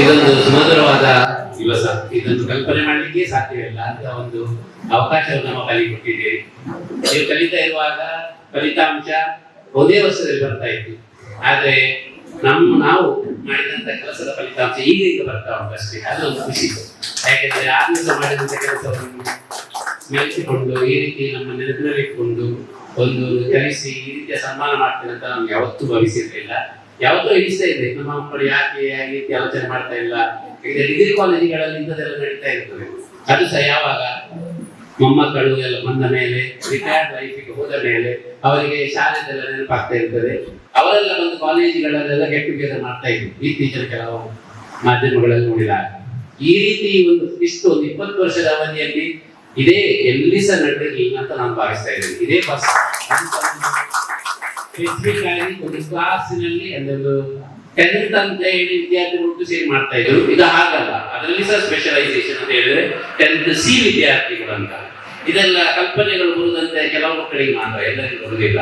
ಇದೊಂದು ಸುಮಧುರವಾದ ದಿವಸ. ಇದನ್ನು ಕಲ್ಪನೆ ಮಾಡಲಿಕ್ಕೆ ಸಾಧ್ಯವಿಲ್ಲ ಅಂತ ಒಂದು ಅವಕಾಶವನ್ನು ನಮ್ಮ ಕಲಿ ಕೊಟ್ಟಿದ್ದೇವೆ ನೀವು ಕಲಿತಾ ಇರುವಾಗ ಫಲಿತಾಂಶ ಒಂದೇ ವರ್ಷದಲ್ಲಿ ಬರ್ತಾ ಇತ್ತು. ಆದ್ರೆ ನಮ್ಮ ನಾವು ಮಾಡಿದಂತ ಕೆಲಸದ ಫಲಿತಾಂಶ ಈಗ ಈಗ ಬರ್ತಾ ಉಂಟು ಅಷ್ಟೇ. ಅದೊಂದು ಖುಷಿ. ಯಾಕೆಂದ್ರೆ ಆ ದಿವಸ ಮಾಡಿದಂತ ಕೆಲಸವನ್ನು ಮೆಚ್ಚಿಕೊಂಡು ಈ ರೀತಿ ನಮ್ಮ ನೆನಪಿನಲ್ಲಿಟ್ಕೊಂಡು ಒಂದು ಕಲಿಸಿ ಈ ರೀತಿಯ ಸನ್ಮಾನ ಮಾಡ್ತೇನೆ ಅಂತ ನಮ್ಗೆ ಯಾವತ್ತೂ ಭವಿಸಿರ್ಲಿಲ್ಲ ಯಾವತ್ತೂ ಇಡಿಸ್ತಾ ಇದೆ. ನಮ್ಮ ಮಕ್ಕಳು ಯಾಕೆ ಯಾಕೆ ಆಲೋಚನೆ ಮಾಡ್ತಾ ಇಲ್ಲ. ಡಿಗ್ರಿ ಕಾಲೇಜುಗಳಲ್ಲಿ ಇಂಥದ್ದೆಲ್ಲ ನಡೀತಾ ಇರ್ತದೆ. ಅದು ಸಹ ಯಾವಾಗ? ಮೊಮ್ಮಕ್ಕಳು ಎಲ್ಲ ಬಂದ ಮೇಲೆ ರಿಟೈರ್ಡ್ ಲೈಫಿಗೆ ಹೋದ ಮೇಲೆ ಅವರಿಗೆ ಶಾಲೆದೆಲ್ಲ ನೆನಪಾಗ್ತಾ ಇರ್ತದೆ. ಅವರೆಲ್ಲ ಬಂದು ಕಾಲೇಜುಗಳಲ್ಲೆಲ್ಲ ಗೆಟ್ ಟುಗೆದರ್ ಮಾಡ್ತಾ ಇದ್ರು. ಇತ್ತೀಚಿನ ಕೆಲವು ಮಾಧ್ಯಮಗಳಲ್ಲಿ ನೋಡಿದಾಗ. ಈ ರೀತಿ ಒಂದು ಇಷ್ಟು ಒಂದು ಇಪ್ಪತ್ತು ವರ್ಷದ ಅವಧಿಯಲ್ಲಿ ಇದೇ ಎಲ್ಲಿ ಸಹ ನಡೆದಿರಲಿಲ್ಲ ಅಂತ ನಾನು ಭಾವಿಸ್ತಾ ಇದ್ದೇನೆ. ಇದೇ ಫಸ್ಟ್ ಆಗಿ ಒಂದು ಕ್ಲಾಸಿನಲ್ಲಿ ಅದೊಂದು ಟೆಂತ್ ಅಂತ ಹೇಳಿ ವಿದ್ಯಾರ್ಥಿಗಳು ಒಟ್ಟು ಸೇರಿ ಮಾಡ್ತಾ ಇದ್ರು. ಇದು ಹಾಗಲ್ಲ. ಅದರಲ್ಲಿ ಸಹ ಸ್ಪೆಷಲೈಸೇಷನ್ ಅಂತ ಹೇಳಿದ್ರೆ ಟೆಂತ್ ಸಿ ವಿದ್ಯಾರ್ಥಿಗಳು ಅಂತ. ಇದೆಲ್ಲ ಕಲ್ಪನೆಗಳು ಬರುವುದಂತೆ ಕೆಲವು ಮಕ್ಕಳಿಗೆ ಮಾತ್ರ, ಎಲ್ಲರಿಗೂ ಬರುವುದಿಲ್ಲ.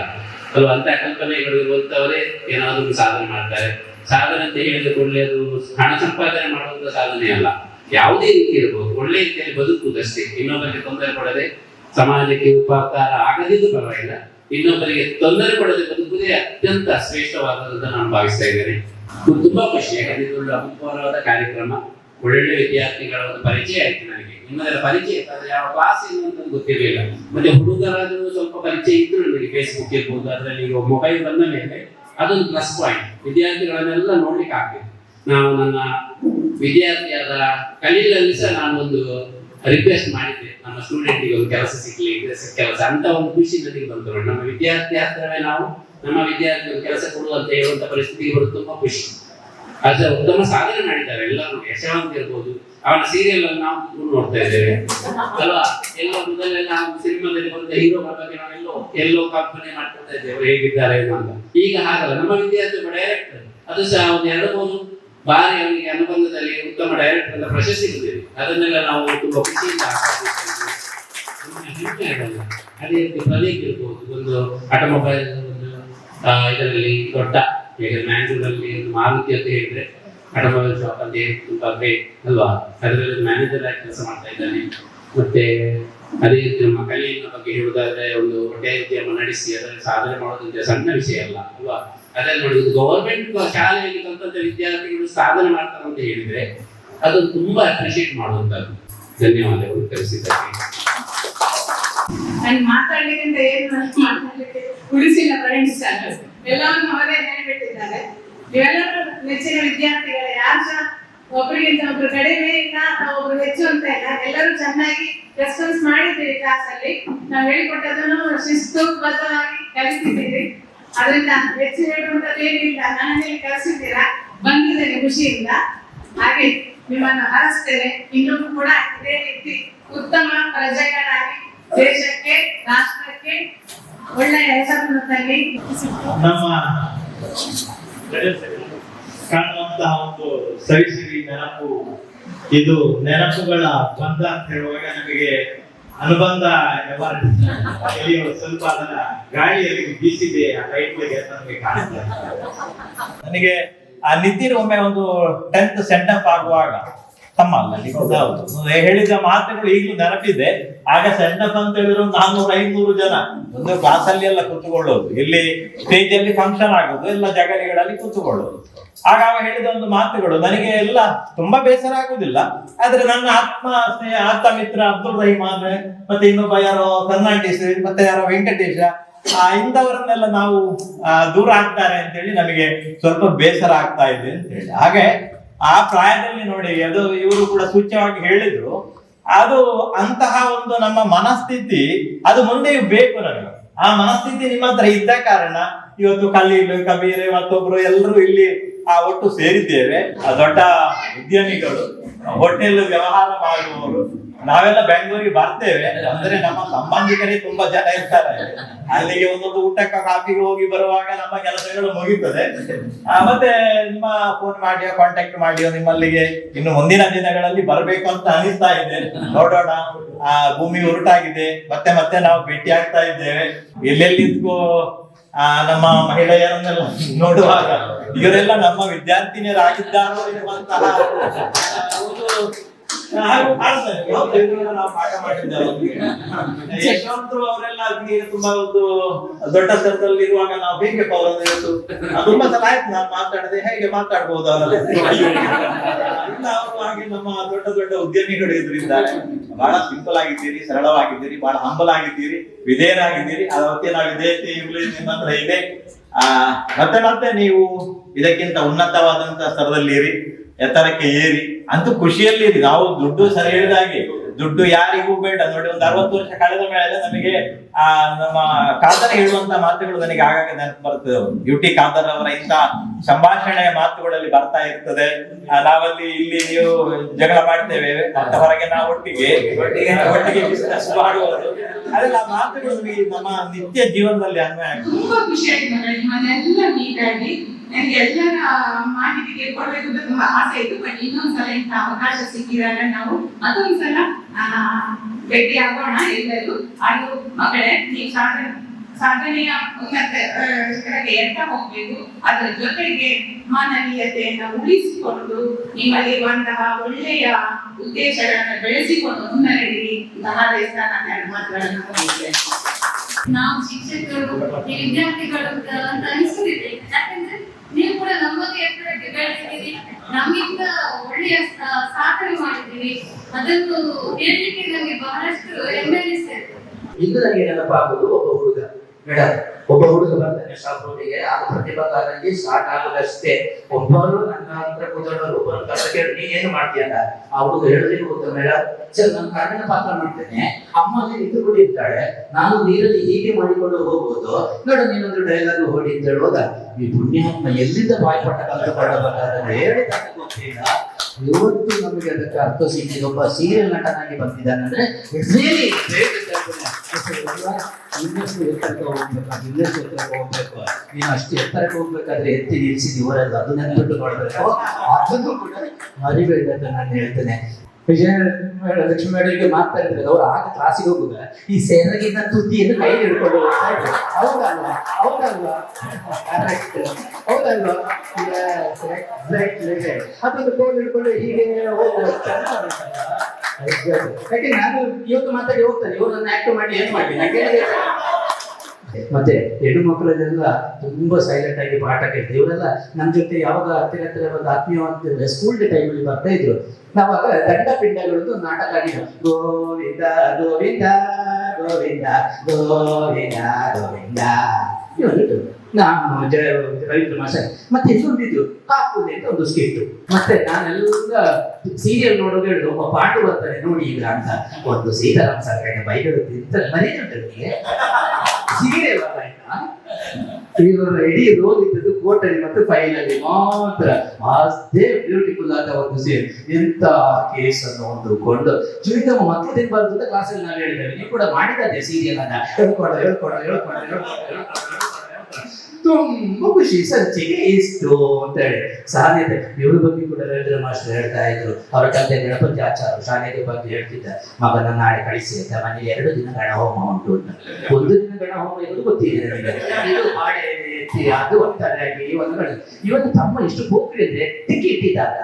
ಅಲ್ವಾ? ಅಂತ ಕಲ್ಪನೆಗಳು ಇರುವಂತವರೇ ಏನಾದರೂ ಸಾಧನೆ ಮಾಡ್ತಾರೆ. ಸಾಧನೆ ಅಂತ ಹೇಳಿದ ಕೂಡಲೇ ಅದು ಹಣ ಸಂಪಾದನೆ ಮಾಡುವಂತ ಸಾಧನೆ ಅಲ್ಲ. ಯಾವುದೇ ರೀತಿ ಇರಬಹುದು ಒಳ್ಳೆ ರೀತಿಯಲ್ಲಿ ಬದುಕುವುದಷ್ಟೇ. ಇನ್ನೊಬ್ಬರಿಗೆ ತೊಂದರೆ ಕೊಡದೆ ಸಮಾಜಕ್ಕೆ ಉಪಕಾರ ಆಗದಿದ್ದು ಪರವಾಗಿಲ್ಲ. ಇನ್ನೊಬ್ಬರಿಗೆ ತೊಂದರೆ ಕೊಡದೆ ಬದುಕುವುದೇ ಅತ್ಯಂತ ಶ್ರೇಷ್ಠವಾದದ್ದು ನಾನು ಭಾವಿಸ್ತಾ ಇದ್ದೇನೆ. ಇದು ತುಂಬಾ ಖುಷಿ. ಯಾಕಂದ್ರೆ ಇದೊಂದು ಕಾರ್ಯಕ್ರಮ. ಒಳ್ಳೆ ವಿದ್ಯಾರ್ಥಿಗಳ ಒಂದು ಪರಿಚಯ ಆಯ್ತು ನನಗೆ. ನಿಮ್ಮದರ ಪರಿಚಯ ಯಾವ ಕ್ಲಾಸ್ ಏನು ಅಂತ ಗೊತ್ತಿರಲಿಲ್ಲ. ಮತ್ತೆ ಹುಡುಗರಾದರೂ ಸ್ವಲ್ಪ ಪರಿಚಯ ಇದ್ರು ನನಗೆ ಫೇಸ್ಬುಕ್ ಇರ್ಬೋದು, ಅದರಲ್ಲಿ ಮೊಬೈಲ್ ಬಂದ ಮೇಲೆ ಅದೊಂದು ಪ್ಲಸ್ ಪಾಯಿಂಟ್ ವಿದ್ಯಾರ್ಥಿಗಳನ್ನೆಲ್ಲ ನೋಡ್ಲಿಕ್ಕೆ ಆಗ್ತದೆ ನಾವು ನನ್ನ ವಿದ್ಯಾರ್ಥಿಯಾದ ಕಲೀಲಲ್ಲಿ ಸಹ ನಾನು ಒಂದು ರಿಕ್ವೆಸ್ಟ್ ಮಾಡಿದ್ದೆ ನಮ್ಮ ಸ್ಟೂಡೆಂಟಿಗೆ ಒಂದು ಕೆಲಸ ಸಿಗ್ಲಿ ಕೆಲಸ ಅಂತ ಒಂದು ಖುಷಿ ನನಗೆ ಬಂತು ನಮ್ಮ ವಿದ್ಯಾರ್ಥಿ ಹತ್ರವೇ ನಾವು, ನಮ್ಮ ವಿದ್ಯಾರ್ಥಿ ಕೆಲಸ ಕೊಡುವಂತ ಹೇಳುವಂತ ಪರಿಸ್ಥಿತಿಗೆ ಬರೋದು ತುಂಬಾ ಖುಷಿ. ಆದ್ರೆ ಉತ್ತಮ ಸಾಧನೆ ಮಾಡಿದ್ದಾರೆ, ಎಲ್ಲರೂ ಯಶವಂತ ಇರ್ಬೋದು. ಅವನ ಸೀರಿಯಲ್ ಅನ್ನು ನಾವು ನೋಡ್ತಾ ಇದ್ದೇವೆ. ಅಲ್ವಾ? ಎಲ್ಲ ಮೊದಲೆಲ್ಲ ಸಿನಿಮಾದಲ್ಲಿ ಬಂದ ಹೀರೋ ಬಗ್ಗೆ ನಾವೆಲ್ಲೋ, ಎಲ್ಲೋ ಕಲ್ಪನೆ ಮಾಡ್ಕೊಳ್ತಾ ಇದ್ದೇವೆ. ಹೇಗಿದ್ದಾರೆ ಅಂತ. ಈಗ ಹಾಗಲ್ಲ, ನಮ್ಮ ವಿದ್ಯಾರ್ಥಿ ಡೈರೆಕ್ಟ್ ಅದು ಸಹ ಒಂದು ಎರಡು ಮೂರು ಬಾರಿ ಅವನಿಗೆ ಅನುಬಂಧದಲ್ಲಿ ಉತ್ತಮ ಡೈರೆಕ್ಟರ್ ಅಂತ ಪ್ರಶಸ್ತಿ ಬಂದಿದೆ ಅದನ್ನೆಲ್ಲ ನಾವು ತುಂಬಾ ಖುಷಿಯಿಂದ ಹೆಮ್ಮೆ. ಅದೇ ರೀತಿ ಪ್ರದೀಪ್ ಇರ್ಬೋದು, ಒಂದು ಆಟೋಮೊಬೈಲ್ ಒಂದು ಇದರಲ್ಲಿ ದೊಡ್ಡ ಹೇಗೆ ಮ್ಯಾಂಗ್ಳೂರಲ್ಲಿ ಒಂದು ಮಾರುತಿ ಅಂತ ಹೇಳಿದ್ರೆ ಆಟೋಮೊಬೈಲ್ ಶಾಪ್ ಅಂತ ತುಂಬಾ ಅಲ್ವಾ? ಅದರಲ್ಲಿ ಮ್ಯಾನೇಜರ್ ಆಗಿ ಕೆಲಸ ಮಾಡ್ತಾ ಇದ್ದಾನೆ. ಮತ್ತೆ ಅದೇ ರೀತಿ ನಮ್ಮ ಕಲೆಯ ಬಗ್ಗೆ ಹೇಳುವುದಾದ್ರೆ ಒಂದು ಹೊಟ್ಟೆ ಉದ್ಯಮ ನಡೆಸಿ ಅದರಲ್ಲಿ ಸಾಧನೆ ಮಾಡೋದಂತೆ ಸಣ್ಣ ವಿಷಯ ಅಲ್ಲ, ಅಲ್ವಾ? ಅದರಲ್ಲಿ ನೋಡಿ ಗೌರ್ಮೆಂಟ್ ಶಾಲೆಯಲ್ಲಿ ಕಲ್ತಂತ ವಿದ್ಯಾರ್ಥಿಗಳು ಸಾಧನೆ ಮಾಡ್ತಾರೆ ಅಂತ ಹೇಳಿದ್ರೆ ಅದು ತುಂಬಾ ಅಪ್ರಿಶಿಯೇಟ್ ಮಾಡುವಂತದ್ದು ಧನ್ಯವಾದಗಳು ಕಲಿಸಿದ್ದಾರೆ ನಾನು ಮಾತಾಡ್ಲಿಕ್ಕೆ ಅಂತ ಏನು ಮಾತಾಡ್ಲಿಕ್ಕೆ ಉಳಿಸಿಲ್ಲ ಫ್ರೆಂಡ್ಸ್ ಎಲ್ಲವನ್ನು ಅವರೇ ಹೇಳ್ಬಿಟ್ಟಿದ್ದಾರೆ ಇವೆಲ್ಲರೂ ನೆಚ್ಚಿನ ವಿದ್ಯಾರ್ಥಿಗಳ ಯಾರು ಒಬ್ಬರಿಗಿಂತ ಒಬ್ರು ಕಡಿಮೆ ಇಲ್ಲ ಒಬ್ರು ಹೆಚ್ಚು ಅಂತ ಇಲ್ಲ, ಎಲ್ಲರೂ ಚೆನ್ನಾಗಿ ರೆಸ್ಪಾನ್ಸ್ ಮಾಡಿದ್ದೀರಿ ಕ್ಲಾಸ್ ಅಲ್ಲಿ. ನಾವು ಹೇಳಿಕೊಟ್ಟದನ್ನು ಶಿಸ್ತುಬದ್ಧವಾಗಿ ಕಲಿತಿದ್ದೀರಿ. ಅದರಿಂದ ಹೆಚ್ಚು ಹೇಳುವಂತದ್ದು ಏನಿಲ್ಲ. ನನ್ನಲ್ಲಿ ಕಳಿಸಿದ್ದೀರಾ ಬಂದಿದ್ದೇನೆ ಖುಷಿಯಿಂದ. ಹಾಗೆ ನಿಮ್ಮನ್ನು ಹರಸ್ತೇನೆ ಇನ್ನೂ ಕೂಡ ಇದೇ ರೀತಿ ಉತ್ತಮ ಪ್ರಜೆಗಳಾಗಿ ದೇಶಕ್ಕೆ, ರಾಷ್ಟ್ರಕ್ಕೆ ಒಳ್ಳೆಯ ಹೆಸರನ್ನು ತಲ್ಲಿ ನಮ್ಮ ಕಾಣುವಂತಹ ಒಂದು ಸವಿಸಿರಿ ನೆನಪು. ಇದು ನೆನಪುಗಳ ಬಂಧ ಅಂತ ಹೇಳುವಾಗ ನಮಗೆ ಅನುಬಂಧ ಸ್ವಲ್ಪ ಅದನ್ನ ಗಾಳಿಯಲ್ಲಿ ಬೀಸಿದೆ ಆ ಟೈಟ್ಲಿಗೆ ಇದೆ. ನನಗೆ ಆ ನಿತಿನ್ ಒಮ್ಮೆ ಒಂದು ಟೆಂತ್ ಸೆಂಟಪ್ ಆಗುವಾಗ, ತಮ್ಮ ಅಲ್ಲ. ಹೇಳಿದ ಮಾತುಗಳು ಈಗಲೂ ನೆನಪಿದೆ ಆಗ ಸೆಂಟಪ್ ಅಂತ ಹೇಳಿದ್ರು ನಾನ್ನೂರ ಐನೂರು ಜನ ಒಂದು ಕ್ಲಾಸ್ ಅಲ್ಲಿ ಎಲ್ಲ ಕೂತ್ಕೊಳ್ಳೋದು ಇಲ್ಲಿ ಸ್ಟೇಜ್ ಅಲ್ಲಿ ಫಂಕ್ಷನ್ ಆಗೋದು, ಎಲ್ಲ ಜಗಲಿಗಳಲ್ಲಿ ಕೂತ್ಕೊಳ್ಳೋದು ಆಗ ಅವ ಹೇಳಿದ ಒಂದು ಮಾತುಗಳು, ನನಗೆ ಎಲ್ಲ ತುಂಬಾ ಬೇಸರ ಆಗುದಿಲ್ಲ ಆದ್ರೆ ನನ್ನ ಆತ್ಮ ಸ್ನೇಹ ಆತ್ಮ ಮಿತ್ರ ಅಬ್ದುಲ್ ರಹೀಮ್ ಆದ್ರೆ, ಮತ್ತೆ ಇನ್ನೊಬ್ಬ ಯಾರೋ ಫರ್ನಾಂಡಿಸ್, ಮತ್ತೆ ಯಾರೋ ವೆಂಕಟೇಶ, ಆ ಇಂಥವರನ್ನೆಲ್ಲ ನಾವು ದೂರ ಆಗ್ತಾರೆ ಅಂತ ಹೇಳಿ ನಮಗೆ ಸ್ವಲ್ಪ ಬೇಸರ ಆಗ್ತಾ ಇದೆ ಅಂತ ಹೇಳಿ ಹಾಗೆ ಆ ಪ್ರಾಯದಲ್ಲಿ ನೋಡಿ, ಅದು ಇವರು ಕೂಡ ಸೂಚ್ಯವಾಗಿ ಹೇಳಿದ್ರು, ಅದು ಅಂತಹ ಒಂದು ನಮ್ಮ ಮನಸ್ಥಿತಿ, ಅದು ಮುಂದೆಯೂ ಬೇಕು ನನಗೆ ಆ ಮನಸ್ಥಿತಿ ನಿಮ್ಮ ಹತ್ರ ಇದ್ದ ಕಾರಣ, ಇವತ್ತು ಕಲೀಲು, ಕಬೀರ್, ಮತ್ತೊಬ್ರು ಎಲ್ಲರೂ ಇಲ್ಲಿ ಆ ಒಟ್ಟು ಸೇರಿದ್ದೇವೆ. ಆ ದೊಡ್ಡ ಉದ್ಯಮಿಗಳು ಹೋಟೆಲ್ ವ್ಯವಹಾರ ಮಾಡುವವರು. ನಾವೆಲ್ಲ ಬೆಂಗಳೂರಿಗೆ ಬರ್ತೇವೆ. ಅಂದ್ರೆ ನಮ್ಮ ಸಂಬಂಧಿಕರೇ ತುಂಬಾ ಜನ ಇರ್ತಾರೆ. ಅಲ್ಲಿಗೆ ಒಂದೊಂದು ಊಟಕ್ಕೆ ಕಾಫಿಗೆ ಹೋಗಿ ಬರುವಾಗ ನಮ್ಮ ಕೆಲಸಗಳು ಮುಗೀತದೆ. ಮತ್ತೆ ನಿಮ್ಮ ಫೋನ್ ಮಾಡಿಯೋ ಕಾಂಟ್ಯಾಕ್ಟ್ ಮಾಡಿಯೋ ನಿಮ್ಮಲ್ಲಿಗೆ ಇನ್ನು ಮುಂದಿನ ದಿನಗಳಲ್ಲಿ ಬರಬೇಕು ಅಂತ ಅನಿಸ್ತಾ ಇದೆ. ನೋಡೋಣ. ಆ ಭೂಮಿ ಉರುಟಾಗಿದೆ. ಮತ್ತೆ ಮತ್ತೆ ನಾವು ಭೇಟಿ ಆಗ್ತಾ ಇದ್ದೇವೆ ಎಲ್ಲೆಲ್ಲಿದ್ಕೋ ಆ, ನಮ್ಮ ಮಹಿಳೆಯರನ್ನೆಲ್ಲ ನೋಡುವಾಗ ಇವರೆಲ್ಲ ನಮ್ಮ ವಿದ್ಯಾರ್ಥಿನಿಯರಾಗಿದ್ದಾರೋ ಎನ್ನುವಂತಹ ಯಶವಂತರು ಅವರೆಲ್ಲ ತುಂಬಾ ಒಂದು ದೊಡ್ಡ ಸ್ಥಳದಲ್ಲಿ ಇರುವಾಗ ನಾವು ಹೇಗೆ ಅವರನ್ನು ಇವತ್ತು ತುಂಬಾ ಸಲ ಆಯ್ತು ನಾನು ಮಾತಾಡದೆ ಹೇಗೆ ಮಾತಾಡ್ಬೋದು ಅವರಲ್ಲಿ? ಅವರು ಹಾಗೆ ನಮ್ಮ ದೊಡ್ಡ ದೊಡ್ಡ ಉದ್ಯಮಿಗಳು ಎದುರಿದ್ದಾರೆ ಬಹಳ ಸಿಂಪಲ್ ಆಗಿದ್ದೀರಿ ಸರಳವಾಗಿದ್ದೀರಿ ಬಹಳ ಹಂಬಲ್ ಆಗಿದ್ದೀರಿ ವಿಧೇಯರಾಗಿದ್ದೀರಿ. ಅದಕ್ಕೆ ನಾವು ವಿಧೇಯತೆ ನಿಮ್ಮತ್ರ ನಿಮ್ಮ ಹತ್ರ ಇದೆ. ಆ ಮತ್ತೆ ಮತ್ತೆ ನೀವು ಇದಕ್ಕಿಂತ ಉನ್ನತವಾದಂತ ಸ್ತರದಲ್ಲಿರಿ ಎತ್ತರಕ್ಕೆ ಏರಿ. ಅಂತೂ ಖುಷಿಯಲ್ಲಿ ನಾವು ದುಡ್ಡು ಸರಿ ಹೇಳಿದಾಗೆ ದುಡ್ಡು ಯಾರಿಗೂ ಬೇಡ. ನೋಡಿ, ಒಂದು ಅರವತ್ತು ವರ್ಷ ಕಳೆದ ಮೇಲೆ ನಮಗೆ ಆ ನಮ್ಮ ಕಾದರ ಹೇಳುವಂತ ಮಾತುಗಳು ನನಗೆ ಆಗಾಗ ನೆನಪು ಬರ್ತದೆ. ಯು ಟಿ ಕಾದರ್ ಅವರ ಇಂತ ಸಂಭಾಷಣೆಯ ಮಾತುಗಳಲ್ಲಿ ಬರ್ತಾ ಇರ್ತದೆ. ನಾವಲ್ಲಿ ಇಲ್ಲಿ ನೀವು ಜಗಳ ಮಾಡ್ತೇವೆ ಹೊರಗೆ ನಾವು ಒಟ್ಟಿಗೆ ಒಟ್ಟಿಗೆ ಒಟ್ಟಿಗೆ ಮಾಡುವುದು. ಅದೆಲ್ಲ ಮಾತುಗಳು ನಮ್ಮ ನಿತ್ಯ ಜೀವನದಲ್ಲಿ ಅನ್ವಯ. ತುಂಬಾ ಖುಷಿ ಆಯ್ತು ನಿಮ್ಮನ್ನೆಲ್ಲ ಮೀಟ್ ನನಗೆ ಎಲ್ಲರ ಮಾಹಿತಿಗೆ ಕೊಡಬೇಕು ತುಂಬಾ ಆಸೆ ಇತ್ತು. ಬಟ್ ಇನ್ನೊಂದ್ಸಲ ಇಂಥ ಅವಕಾಶ ಸಿಕ್ಕಿದಾಗ ನಾವು ಆ, ಭೇಟಿ ಆಗೋಣ ಎಲ್ಲರೂ ಅದು ಮಕ್ಕಳೇ, ನೀವು ಸಾಧನೆ, ಸಾಧನೆಯ ಉನ್ನತ ಕಡೆಗೆ ಎಂತ ಹೋಗ್ಬೇಕು ಅದರ ಜೊತೆಗೆ ಮಾನವೀಯತೆಯನ್ನು ಉಳಿಸಿಕೊಂಡು ನಿಮ್ಮಲ್ಲಿರುವಂತಹ ಒಳ್ಳೆಯ ಉದ್ದೇಶಗಳನ್ನು ಬೆಳೆಸಿಕೊಂಡು ಮುನ್ನಡೆಯಿರಿ ಹಾರೈಸ್ತಾ ನಾನು ಎರಡು ಮಾತುಗಳನ್ನು ಮುಗಿಸ್ತೇನೆ. ನಾವು ಶಿಕ್ಷಕರು, ವಿದ್ಯಾರ್ಥಿಗಳು ಅಂತ ಅನಿಸ್ತಿದೆ ಯಾಕಂದ್ರೆ ನೀವು ಕೂಡ ನಮ್ಮಲ್ಲಿ ಎತ್ತರಕ್ಕೆ ಬೆಳೆದಿದ್ದೀರಿ ನಮ್ಗಿಂತ ಒಳ್ಳೆಯ ಸಾಧನೆ ಮಾಡಿದ್ದೀವಿ ಅದನ್ನು ಹೇಳಲಿಕ್ಕೆ ನಮಗೆ ಬಹಳಷ್ಟು ಹೆಮ್ಮೆ ಅನಿಸ್ತಾ ಇದೆ ಇಂದು ನನಗೆ ನೆನಪಾಗುವುದು ಒಬ್ಬ ಹುಡುಗ ಮೇಡಮ್ ಒಬ್ಬ ಹುಡುಗ ಬರ್ತಾನೆ ಶಾಪ್ ರೋಡಿಗೆ ಆ ಪ್ರತಿಭಾ ಕಾರಂಜಿ ಸ್ಟಾರ್ಟ್ ಆಗೋದಷ್ಟೇ ಒಬ್ಬರು ನನ್ನ ಹತ್ರ ಕೂತ್ಕೊಂಡವರು, ಒಬ್ಬರು ಕಷ್ಟ ಕೇಳಿ ನೀ ಏನು ಮಾಡ್ತೀಯ ಅಂತ ಆ ಹುಡುಗ ಹೇಳೋದಿಕ್ಕೆ ಗೊತ್ತ ಮೇಡಮ್ ಸರ್, ನಾನು ಕಾರಣ ಪಾತ್ರ ಮಾಡ್ತೇನೆ. ಅಮ್ಮ ನಿಂತು ಕೊಟ್ಟಿರ್ತಾಳೆ ನಾನು ನೀರಲ್ಲಿ ಹೀಗೆ ಮಾಡಿಕೊಂಡು ಹೋಗ್ಬೋದು. ನೋಡು, ನೀನೊಂದು ಡೈಲಾಗ್ ಹೊಡಿ ಅಂತ ಹೇಳುವಾಗ ಈ ಪುಣ್ಯಾತ್ಮ ಎಲ್ಲಿಂದ ಬಾಯ್ಪಾಠ ಕಲ್ತುಕೊಳ್ಳಬೇಕಾದ್ರೆ ಹೇಳಿ ನನಗೆ ಗೊತ್ತಿಲ್ಲ. ಇವತ್ತು ನಮಗೆ ಅದಕ್ಕೆ ಅರ್ಥ ಸಿಕ್ಕಿದೊಬ್ಬ ಸೀರಿಯಲ್ ನಟನಾಗಿ ಬಂದಿದ್ದಾನೆ ಅಂದ್ರೆ ರಿಯಲಿ ಇನ್ನಷ್ಟು ಎತ್ತರಕ್ಕೆ ಹೋಗ್ಬೇಕು ಇನ್ನಷ್ಟು ಎತ್ತರಕ್ಕೆ ಹೋಗ್ಬೇಕು ನೀನು ಅಷ್ಟು ಎತ್ತರಕ್ಕೆ ಹೋಗ್ಬೇಕಾದ್ರೆ ಎತ್ತಿ ನಿಲ್ಸಿದ್ ಇವರಲ್ಲ ಅದನ್ನ ದುಡ್ಡು ಮಾಡಬೇಕು ಅದನ್ನು ಕೂಡ ಮರಿಬೇಕಂತ ನಾನು ಹೇಳ್ತೇನೆ ವಿಜಯ ಲಕ್ಷ್ಮಿ ಮೇಡಮ್ಗೆ ಮಾತಾಡಿದ್ರೆ ಅವ್ರು ಆಗ ಕ್ಲಾಸಿಗೆ ಹೋಗುದ ಈ ಸೆರಗಿನ ತುದಿಯನ್ನು ಕೈ ಹಿಡ್ಕೊಂಡು ಹೋಗ್ತಾ ಇದ್ರು ಹೌದಲ್ವಾ ಹೌದಲ್ವಾ ಕರೆಕ್ಟ್ ಹೌದಲ್ವಾ ಅದನ್ನು ಕೋಲ್ ಹಿಡ್ಕೊಂಡು ಹೀಗೆ ಉಂಟಲ್ಲ? ಯಾಕೆ ನಾನು ಇವತ್ತು ಮಾತಾಡಿ ಹೋಗ್ತೇನೆ? ಇವರು ನನ್ನ ಆಕ್ಟ್ ಮಾಡಿ ಏನ್ ಮಾಡಿ ಮತ್ತೆ ಹೆಣ್ಣು ಮಕ್ಕಳದೆಲ್ಲ ತುಂಬಾ ಸೈಲೆಂಟ್ ಆಗಿ ಪಾಠ ಕೇಳ್ತಾರೆ. ಇವರೆಲ್ಲ ನಮ್ಮ ಜೊತೆ ಯಾವಾಗ ಹತ್ತಿರ ಹತ್ತಿರ ಒಂದು ಆತ್ಮೀಯ ಅಂತ ಸ್ಕೂಲ್ ಡೇ ಟೈಮಲ್ಲಿ ಬರ್ತಾ ಇದ್ರು. ನಾವಾಗ ದಂಡ ಪಿಂಡಗಳದ್ದು ನಾಟಕ ಗೋವಿಂದ ಗೋವಿಂದ ಗೋವಿಂದ ಗೋವಿಂದ. ಗೋವಿಂದ ಇವತ್ತು ನಾನು ಜಯ ರವೀಂದ್ರ ಮಾಸ್ಟರ್. ಮತ್ತೆ ಇನ್ನೊಂದಿದ್ದು ಕಾಕುದೆ ಅಂತ ಒಂದು ಸ್ಕಿಟ್ ಮತ್ತೆ ನಾನೆಲ್ಲ ಸೀರಿಯಲ್ ನೋಡೋದು ಹೇಳುದು ಒಬ್ಬ ಪಾಂಡು ಬರ್ತಾನೆ ನೋಡಿ ಈಗ ಅಂತ. ಒಂದು ಸೀತಾರಾಮ್ ಸರ್ಕಾರ ಬೈಗಳು ತಿಂತಾರೆ. ಮನೆಯುಂಟು ನಿಮಗೆ? ಸೀರಿಯಲ್ ಅಲ್ಲ ಆಯ್ತಾ? ಇವರ ಇಡೀ ರೋಲ್ ಇದ್ದದ್ದು ಕೋಟರಿ ಮತ್ತು ಫೈನಲ್ಲಿ ಮಾತ್ರ. ಅಷ್ಟೇ ಬ್ಯೂಟಿಫುಲ್ ಆದ ಒಂದು ಸೀನ್ ಎಂತ ಕೇಸ್ ಅನ್ನು ಹೊಂದಿಕೊಂಡು. ಚುರಿತಮ್ಮ ಮತ್ತೆ ತಿನ್ಬಾರ್ದು ಅಂತ ಕ್ಲಾಸಲ್ಲಿ ನಾವು ಹೇಳಿದ್ದೇವೆ. ನೀವು ಕೂಡ ಮಾಡಿದ್ದಾರೆ ಸೀರಿಯಲ್ ಅನ್ನ. ಹೇಳ್ಕೊಡ ಹೇಳ್ಕೊಡ ಹೇಳ್ಕೊಡ ಹೇಳ್ಕೊಡ ತುಂಬಾ ಖುಷಿ. ಸಂಚಿಗೆ ಇಷ್ಟು ಅಂತ ಹೇಳಿ. ಸಾಧ್ಯತೆ ಇವ್ರ ಬಗ್ಗೆ ಕೂಡ ರವೀಂದ್ರ ಮಾಸ್ಟರ್ ಹೇಳ್ತಾ ಇದ್ರು. ಅವರ ತಂದೆ ಗಣಪತಿ ಆಚಾರ ಶಾಲೆಗೆ ಬಗ್ಗೆ ಹೇಳ್ತಿದ್ದ, ಮಗನ ನಾಳೆ ಕಳಿಸಿ ಅಂತ ಮನೆ ಎರಡು ದಿನ ಗಣ ಹೋಮ ಉಂಟು ಒಂದು ದಿನ ಗಣ ಹೋಮ ಇರೋದು ಗೊತ್ತಿದೆ ನನಗೆ ಇದು ಹಾಡೆ ಎತ್ತಿ ಅದು ಆಗಿ ಒಂದು ಇವತ್ತು ತಮ್ಮ ಇಷ್ಟು ಹೋಗ್ತಿದ್ರೆ ಅಂದ್ರೆ ಇಟ್ಟಿದ್ದಾಗ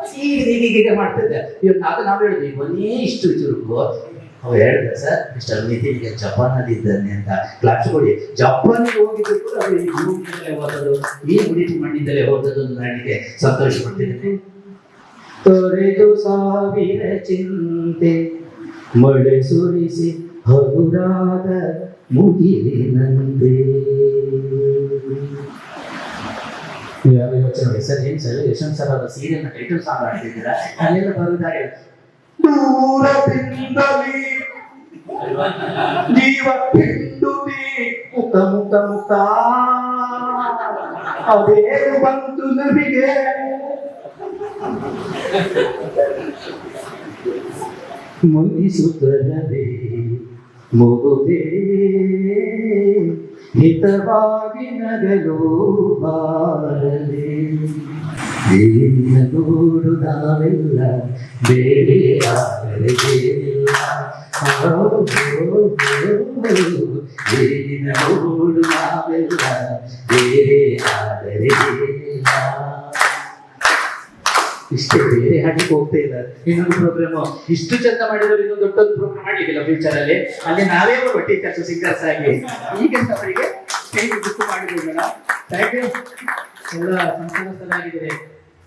ಇದ್ದಾಗ ಹೀಗೆ ಹೀಗೆ ಮಾಡ್ತಿದ್ದೆ. ಇವತ್ತು ಆಗ ನಾವು ಹೇಳಿದ್ವಿ ಇವನೇ ಇಷ್ಟು ಚುರುಕು ಅವ್ರು ಹೇಳಿದ ಸರ್ ಮಿಸ್ಟರ್ ನಿತಿನ್ ಈಗ ಜಪಾನಲ್ಲಿ ಇದ್ದಾನೆ ಅಂತ ಕ್ಲಾಸ್ ಕೊಡಿ. ಜಪಾನಿಗೆ ಹೋಗಿದ್ದು ಅವರು ಈ ಭೂಮಿಯಿಂದಲೇ ಹೋದದು ಈ ಉಡುಪಿ ಮಣ್ಣಿಂದಲೇ ಹೋದದ್ದು ಅಂತ ನನಗೆ ಸಂತೋಷ ಪಡ್ತಿದ್ದೇನೆ. ತೊರೆದು ಸಾವಿರ ಚಿಂತೆ, ಮಳೆ ಸುರಿಸಿ ಹಗುರಾದ ಮುಗಿಲಿನಂತೆ ಯಾರು ಯೋಚನೆ ಮಾಡಿ ಸರ್, ಏನು ಸರ್, ಯಶವಂತ್ ಸರ್ ಅವರ ಸೀರಿಯಲ್ ಟೈಟಲ್ ಸಾಂಗ್ ಆಡ್ತಿದ್ದೀರಾ ಅಲ್ಲೆಲ್ಲ ಬರುತ್ತಾರೆ ಜೀವ ಹಿಂಡುತ್ತಿ ಮುಖ ಮುಖ ಮುಖ ಅದೇ ಬಂತು ನಮಗೆ? ಮುನಿಸುತ್ತಲವೇ ಮುಗುದೇ ಹಿತವಾಗಿ ನಗಲು ಬಾರದೆ ಗೂಡು ನಾವೆಲ್ಲ ಬೇರೆ ಏನಿನ ನೋಡು ನಾವೆಲ್ಲ ಬೇರೆ ಆದರೆ ಇಷ್ಟೇ ಬೇರೆ ಹಾಡಿಗೆ ಹೋಗ್ತಾ ಇಲ್ಲ. ಇನ್ನೊಂದು ಪ್ರೋಗ್ರಾಮ್ ಇಷ್ಟು ಚಂದ ಮಾಡಿದ್ರು ಇನ್ನೊಂದು ದೊಡ್ಡೊಂದು ಪ್ರೋಗ್ರಾಮ್ ಮಾಡ್ಲಿಕ್ಕಿಲ್ಲ ಫ್ಯೂಚರ್ ಅಲ್ಲಿ. ಅಲ್ಲಿ ನಾವೇ ಒಟ್ಟಿ ಕೆಲಸ ಸಿಂಗರ್ಸ್ ಆಗಿ ಈಗ ಅವರಿಗೆ ಸ್ಟೇಜ್ ಬುಕ್ ಮಾಡಿದ್ರು ಥ್ಯಾಂಕ್ ಯು ಎಲ್ಲ ಸಂತೋಷನಾಗಿದ್ದಾರೆ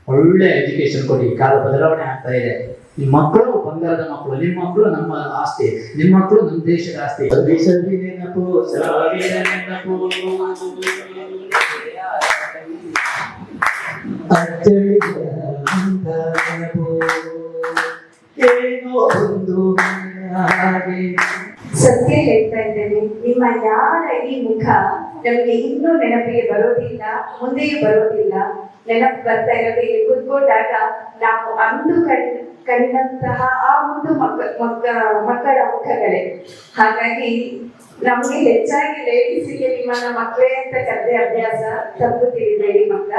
ಒಳ್ಳೆ ಎಜುಕೇಶನ್ ಕೊಡಿ. ಕಾಲ ಬದಲಾವಣೆ ಆಗ್ತಾ ಇದೆ. ನಿಮ್ಮ ಮಕ್ಕಳು ಬಂಗಾರದ ಮಕ್ಕಳು ನಿಮ್ಮ ಮಕ್ಕಳು ನಮ್ಮ ಆಸ್ತಿ ನಿಮ್ಮ ಮಕ್ಕಳು ನಮ್ಮ ದೇಶದ ಆಸ್ತಿ. ದೇಶದಲ್ಲಿ ನೆನಪು ಸತ್ಯ ಹೇಳ್ತಾ ಇದ್ದೇನೆ. ನಿಮ್ಮ ಯಾರ ಈ ಮುಖ ನಮಗೆ ಇನ್ನೂ ನೆನಪಿಗೆ ಬರೋದಿಲ್ಲ ಮುಂದೆಯೂ ಬರೋದಿಲ್ಲ. ನೆನಪು ಬರ್ತಾ ಇರೋದು ಇಲ್ಲಿ ಕುತ್ಕೊಂಡಾಗ ನಾವು ಅಂದು ಕಂಡ ಕಂಡಂತಹ ಆ ಒಂದು ಮಕ್ಕ ಮಕ್ಕ ಮಕ್ಕಳ ಮುಖಗಳೇ. ಹಾಗಾಗಿ ನಮ್ಗೆ ಹೆಚ್ಚಾಗಿ ಲೇಡೀಸಿಗೆ ನಿಮ್ಮನ್ನ ಮಕ್ಕಳೇ ಅಂತ ಕರೆದೇ ಅಭ್ಯಾಸ ತಪ್ಪು ತಿಳಿಬೇಡಿ ಮಕ್ಕ.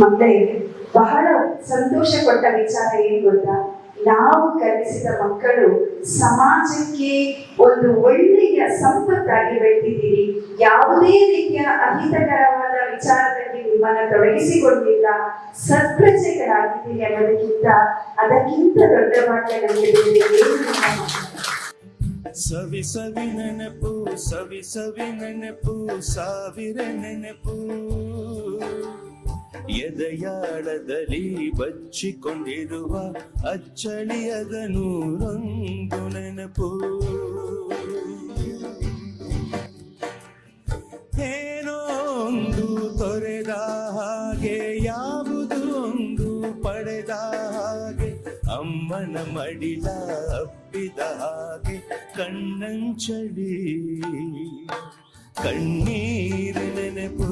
ಮಕ್ಕಳಿಗೆ ಬಹಳ ಸಂತೋಷ ಕೊಟ್ಟ ವಿಚಾರ ಏನ್ ಗೊತ್ತಾ? ನಾವು ಕಲಿಸಿದ ಮಕ್ಕಳು ಸಮಾಜಕ್ಕೆ ಒಂದು ಒಳ್ಳೆಯ ಸಂಪತ್ತಾಗಿ ಬೆಳೆದಿದ್ದೀರಿ ಯಾವುದೇ ರೀತಿಯ ಅಹಿತಕರವಾದ ವಿಚಾರದಲ್ಲಿ ನಿಮ್ಮನ್ನು ತೊಡಗಿಸಿಕೊಂಡಿಲ್ಲ ಸತ್ಪ್ರಜೆಗಳಾಗಿದ್ದೀರಿ ಅನ್ನೋದಕ್ಕಿಂತ ಅದಕ್ಕಿಂತ ದೊಡ್ಡ ಮಾತ್ರ ನಮಗೆ. ಸವಿ ಸವಿ ನೆನಪು, ಸವಿ ಸವಿ ನೆನಪು, ಸಾವಿರ ನೆನಪು. ಎದೆಯಾಳದಲ್ಲಿ ಬಚ್ಚಿಕೊಂಡಿರುವ ಅಚ್ಚಳಿಯದ ನೂರೊಂದು ನೆನಪು. ಏನೋ ತೊರೆದ ಹಾಗೆ, ಯಾವುದು ಒಂದು ಪಡೆದ ಹಾಗೆ, ಅಮ್ಮನ ಮಡಿಲ ಅಪ್ಪಿದ ಹಾಗೆ ಕಣ್ಣಂಚಡಿ ಕಣ್ಣೀರು ನೆನಪು.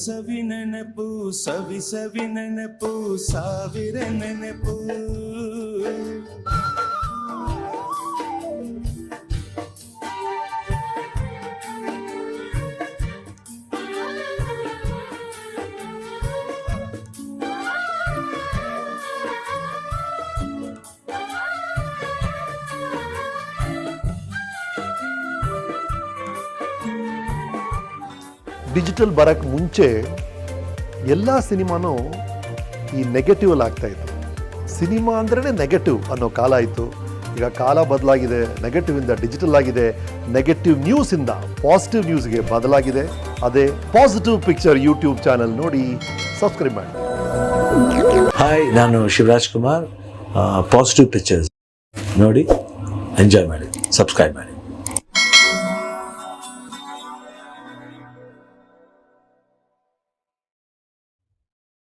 ಸವಿ ಸವಿ ನೆನಪು ಸವಿ ಸವಿ ನೆನಪು ಸಾವಿರ ನೆನಪು ಡಿಜಿಟಲ್ ಬರೋಕ್ಕೆ ಮುಂಚೆ ಎಲ್ಲ ಸಿನಿಮಾನೂ ಈ ನೆಗೆಟಿವ್ ಅಲ್ಲಿ ಆಗ್ತಾ ಇತ್ತು. ಸಿನಿಮಾ ಅಂದ್ರೇ ನೆಗೆಟಿವ್ ಅನ್ನೋ ಕಾಲ ಇತ್ತು. ಈಗ ಕಾಲ ಬದಲಾಗಿದೆ ನೆಗೆಟಿವ್ ಇಂದ ಡಿಜಿಟಲ್ ಆಗಿದೆ ನೆಗೆಟಿವ್ ನ್ಯೂಸಿಂದ ಪಾಸಿಟಿವ್ ನ್ಯೂಸ್ಗೆ ಬದಲಾಗಿದೆ. ಅದೇ ಪಾಸಿಟಿವ್ ಪಿಕ್ಚರ್ ಯೂಟ್ಯೂಬ್ ಚಾನಲ್ ನೋಡಿ ಸಬ್ಸ್ಕ್ರೈಬ್ ಮಾಡಿ. ಹಾಯ್ ನಾನು ಶಿವರಾಜ್ ಕುಮಾರ್. ಪಾಸಿಟಿವ್ ಪಿಕ್ಚರ್ಸ್ ನೋಡಿ ಎಂಜಾಯ್ ಮಾಡಿ ಸಬ್ಸ್ಕ್ರೈಬ್ ಮಾಡಿ.